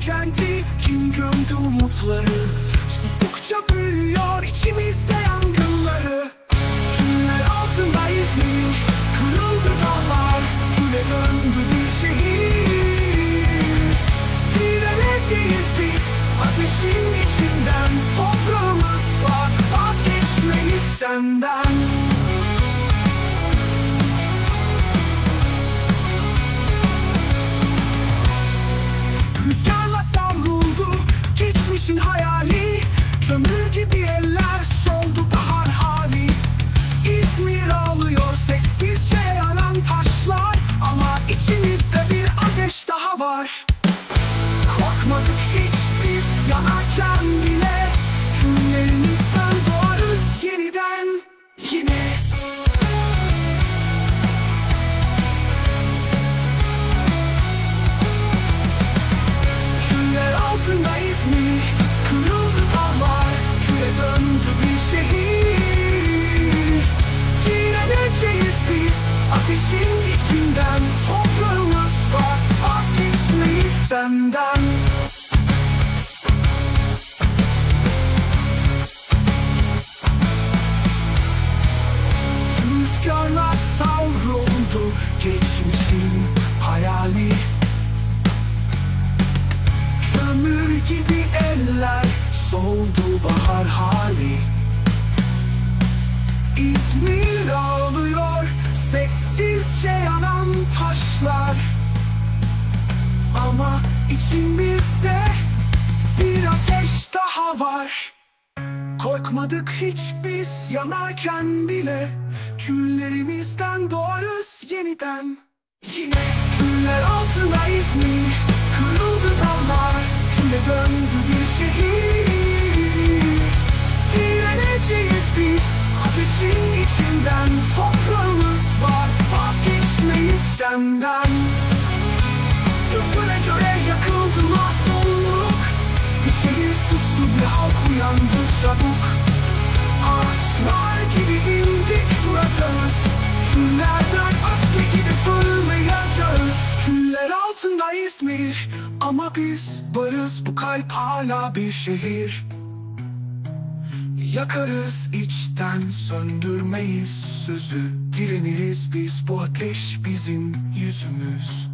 tükendi Kim gömdü umutları? Sustukça büyüyor içimizde yangınları. Günler altında İzmir Kırıldı dağlar. Küle döndü bir şehir. Direneceğiz biz Ateşin içinden. Toprağımız var Vazgeçmeyiz senden. Soldu bahar hali. İzmir ağlıyor sessizce yanan taşlar. Ama içimizde bir ateş daha var. Korkmadık hiç biz yanarken bile. Küllerimizden doğarız yeniden. Yine küller altında İzmir Kırıldı dağlar Küle döndü bir şehir senden. Rüzgara göre yakıldı masumluk Bir şehir sustu bir halk uyandı çabuk. Ağaçlar gibi dimdik duracağız. Küllerden öfke gibi fırlayacağız. Küller altında İzmir. Ama biz varız bu kalp hala bir şehir Yakarız içten söndürmeyiz sözü. Direniriz biz bu ateş bizim yüzümüz